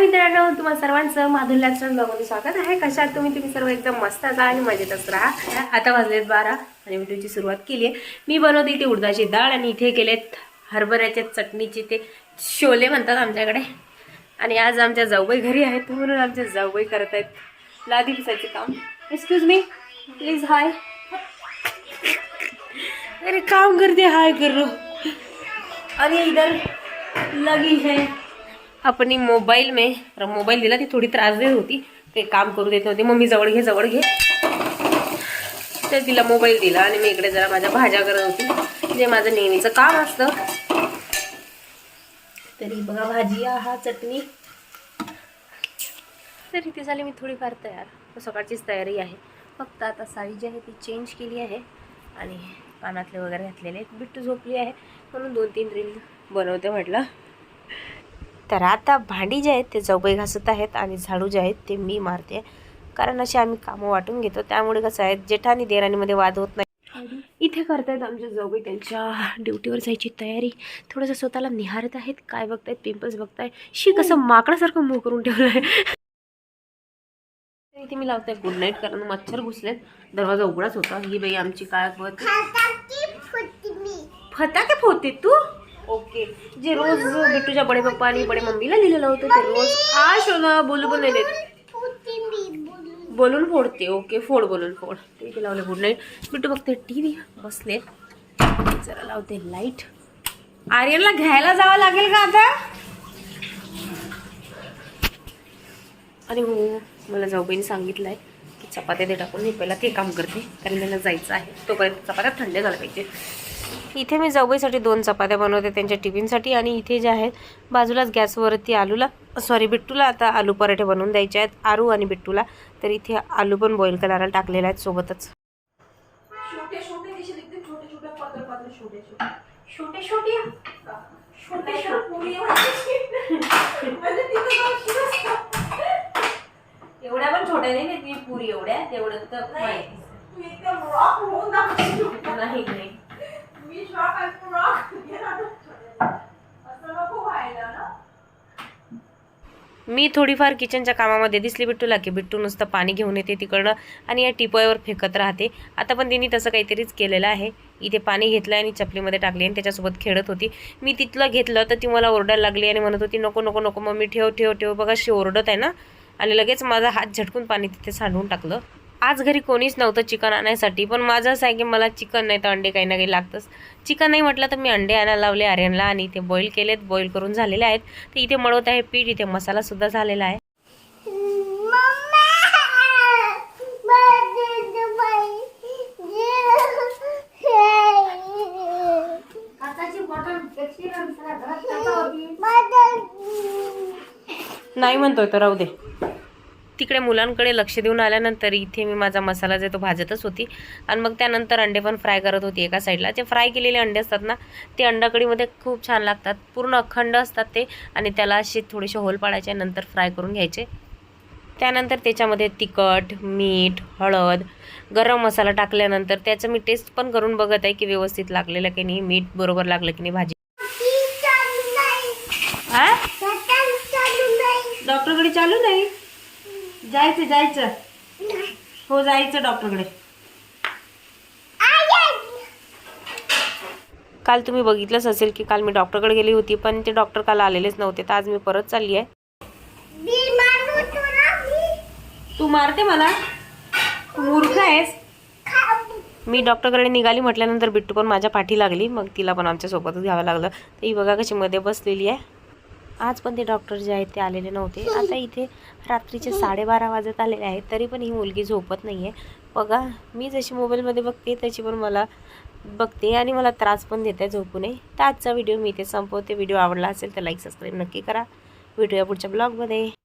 मित्रांनो तुम्हाला सर्वांचं माधुरी लॅक्शन ब्लॉगमध्ये स्वागत आहे. कशात तुम्ही? तुम्ही सर्व एकदम मस्त असा आणि मजेतच राहा. आता वाजलेत बारा आणि व्हिडिओची सुरुवात केली आहे. मी बनवते इथे उडदाची डाळ आणि इथे केलेत हरभऱ्याच्या चटणीचे ते शोले म्हणतात आमच्याकडे. आणि आज आमच्या जाऊबाई घरी आहेत म्हणून आमच्या जाऊबाई करत आहेत. लादी पिसायचे काम. एक्सक्यूज मी प्लीज हाय अरे काम करते हाय करू. आणि इधर लगी है. अपनी मोबाईल में मोबाईल दिला ती थोडी त्रास देत होती. ते काम करू देत नव्हती. मम्मी जवळ घे जवळ घे. तर तिला मोबाईल दिला आणि मी इकडे जरा माझ्या भाज्या करत होती. जे माझं नेहमीचं काम असतं. तरी बघा भाजी हा चटणी. तर इथे झाली मी थोडीफार तयार. सकाळचीच तयारी आहे. फक्त आता साडी जी आहे ती चेंज केली आहे. आणि कानातले वगैरे घातलेले आहेत. बिट्टू झोपली आहे. म्हणून दोन तीन रील बनवते म्हटलं. तर आता भांडी जे आहेत ते जवबाई घासत आहेत आणि झाडू जे आहेत ते मी मारते. कारण असे आम्ही कामं वाटून घेतो. त्यामुळे कसं आहे जेठा आणि देराणीमध्ये वाद होत नाही. इथे करतायत आमच्या जवबाई त्यांच्या ड्युटीवर जायची तयारी. थोडंसं स्वतःला निहारत आहेत. काय बघतायत पिंपल्स बघताय. शी कसं माकडासारखं मूव करून ठेवलं आहे इथे मी लावते. गुड नाईट कारण मच्छर घुसलेत. दरवाजा उघडाच होता. ही बाई आमची काय बघ फटाके फोडते तू? ओके जे रोज बिट्टूच्या बडे पप्पा आणि बडे मम्मीला लिहिलेलं होतं ते रोज. आ शोना बोलू पण नाही देत. बोलून फोडते ओके फोड बोलून फोड. ते इथे लावले गुड नाईट बिट्टू बघते टी व्ही बसले. जरा लावते लाइट आर्यनला घ्यायला जावं लागेल का आता? आणि हो मला जाऊबाईने सांगितलं आहे की चपात्या ते टाकून. मी पहिला ते काम करते कारण त्यांना जायचं आहे. तोपर्यंत चपात्या थंड झाल्या पाहिजे इथे मी जाऊबाईसाठी दोन चपात्या बनवते त्यांच्या टिफिनसाठी. आणि इथे जे आहेत बाजूलाच गॅसवरती आलूला सॉरी बिट्टूला आता आलू पराठे बनवून द्यायचे आहेत आरू आणि बिट्टूला. तर इथे आलू पण बॉईल करायला टाकलेले आहेत सोबतच. छोटे छोटे दिशेल एकदम छोटे छोटे पातळ पातळ छोटे छोटे. छोटे छोटे? छोटे पुरी म्हणजे. एवढ्या पण छोट्या नाही पुरी एवढ्या तेवढं तर नाही. मी शॉक असतो रॉक असं नको व्हायला ना. मी थोडीफार किचनच्या कामामध्ये दिसली बिट्टूला की बिट्टू नुसतं पाणी घेऊन येते तिकडनं आणि या टिपॉयवर फेकत राहते. आता पण तिने तसं काहीतरीच केलेलं आहे. इथे पाणी घेतलं आणि चपलीमध्ये टाकली आणि त्याच्यासोबत खेळत होती. मी तिथलं घेतलं तर ती मला ओरडायला लागली आणि म्हणत होती नको नको नको मग मी ठेव ठेव ठेव. बघा अशी ओरडत आहे ना. आणि लगेच माझा हात झटकून पाणी तिथे सांडून टाकलं. आज घरी कोणीच नव्हतं चिकन आणायसाठी पण माझं असं आहे की मला चिकन नाही तर अंडे काही ना काही लागतंच. चिकन नाही म्हटलं तर मी अंडे आणायला लावले आर्यनला आणि इथे बॉईल केलेत बॉईल करून झालेले आहेत. तर इथे मळवत आहे पीठ इथे मसालासुद्धा झालेला आहे. नाही म्हणतोय तर राहू दे. तिकडे मुलांकडे लक्ष देऊन आल्यानंतर इथे मी माझा मसाला जे तो भाजतच होती. आणि मग त्यानंतर अंडे पण फ्राय करत होती एका साईडला जे फ्राय केलेले अंडे असतात ना ते अंडाकडीमध्ये खूप छान लागतात. पूर्ण अखंड असतात ते. आणि त्याला असे थोडेसे होल पाडायचे नंतर फ्राय करून घ्यायचे. त्यानंतर त्याच्यामध्ये तिखट मीठ हळद गरम मसाला टाकल्यानंतर त्याचं मी टेस्ट पण करून बघत आहे की व्यवस्थित लागलेलं की नाही मीठ बरोबर लागलं की नाही भाजी. हा डॉक्टरकडे चालू नाही. जायचं जायचं. हो जायचं डॉक्टरकडे. काल तुम्ही बघितलंच असेल की काल मी डॉक्टरकडे गेली होती पण ते डॉक्टर काल आलेलेच नव्हते तर आज मी परत चालली आहे. तू मारते मला? तू मूर्ख आहेस. मी डॉक्टरकडे निघाली म्हटल्यानंतर बिट्टू पण माझ्या पाठी लागली मग तिला पण आमच्या सोबतच घ्यावं लागलं. ही बघा कशी मध्ये बसलेली आहे. आज पण ते डॉक्टर जे आहेत ते आलेले नव्हते. आता इथे रात्रीचे साडेबारा वाजत आलेले आहेत. तरी पण ही मुलगी झोपत नाही आहे बघा मी जशी मोबाईलमध्ये बघते तशी पण मला बघते आणि मला त्रास पण देते झोपू नये तर आजचा व्हिडिओ मी इथे संपवते. व्हिडिओ आवडला असेल तर लाईक सबस्क्राईब नक्की करा. भेटूया पुढच्या ब्लॉगमध्ये